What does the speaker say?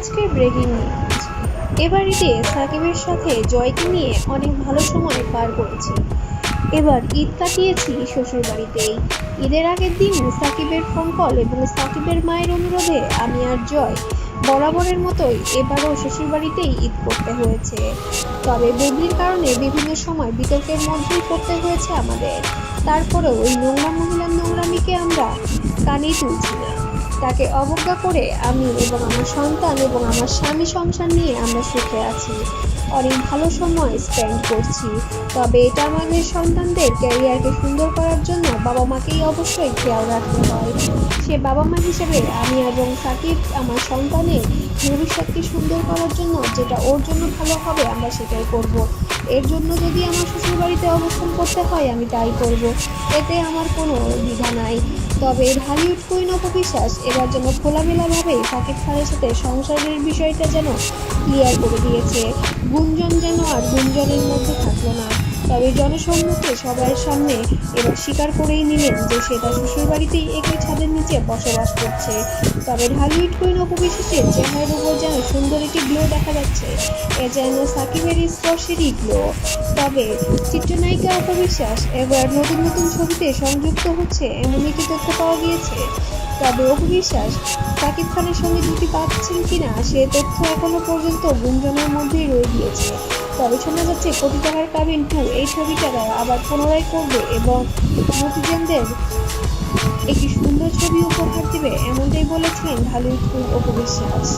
আজকের breaking news এবার ঈদে সাকিবের সাথে জয়কে নিয়ে অনেক ভালো সময় পার করেছি। এবার ঈদ কাটিয়েছি শ্বশুর বাড়িতেই ঈদের আগের দিন সাকিবের ফোন কল এবং সাকিবের মায়ের অনুরোধে আমি আর জয় বরাবরের মতোই এবারও শ্বশুর বাড়িতেই ঈদ করতে হয়েছে। তবে বদলির কারণে বিভিন্ন সময় বিতর্কের মধ্যেই করতে হয়েছে আমাদের। তারপরেও ওই নোংরা মহিলার নোংরামিকে আমরা কানেই তুলছি না। তাকে অবজ্ঞা করে আমি এবং আমার সন্তান এবং আমার স্বামী সংসার নিয়ে আমরা সুখে আছি। অনেক ভালো সময় স্পেন্ড করছি। তবে এটা আমাদের সন্তানদের ক্যারিয়ারকে সুন্দর করার জন্য বাবা মাকেই অবশ্যই খেয়াল রাখতে হয়। সে বাবা মা হিসেবে আমি এবং সাকিব আমার সন্তানের ভবিষ্যৎকে সুন্দর করার জন্য যেটা ওর জন্য ভালো হবে আমরা সেটাই করব। এর জন্য যদি আমার শ্বশুর বাড়িতে অবস্থান করতে হয়, আমি তাই করব। এতে আমার কোনো দ্বিধা নাই। তবে ঢালিউড কুইন অপবিশ্বাস, এবার যেন খোলামেলাভাবে সাকিব খানের সাথে সংসারের বিষয়টা যেন ক্লিয়ার করে দিয়েছে। গুঞ্জন যেন আর গুঞ্জনের মধ্যে থাকল না। তবে জনসম্মুখে সবার সামনে এবার স্বীকার করেই নিলেন যে সে তার শ্বশুর বাড়িতেই একই ছাদের নিচে বসবাস করছে। তবে ঢালিউড কুইন অপবিশ্বাসের চেহারার উপর যেন সুন্দর একটি গ্লো দেখা যাচ্ছে। এ যেন সাকিবের স্পর্শেরই গ্লো তবে চিত্রনায়িকা অপবিশ্বাস এবার নতুন নতুন ছবিতে সংযুক্ত হচ্ছে, এমন একটি তথ্য পাওয়া গিয়েছে। তবে অপবিশ্বাস, সাকিব খানের সঙ্গে জুটি পাচ্ছেন কিনা, সে তথ্য এখনও পর্যন্ত গুঞ্জনের মধ্যেই রয়ে গিয়েছে। তবে শোনা যাচ্ছে কোটি টাকার কাবিন টু এই ছবিটা তারা আবার পুনরায় করবে এবং নতুনদের একটি সুন্দর ছবি উপহার দেবে, এমনটাই বলেছিলেন ঢালিউড ফুল অপবিশ্বাস।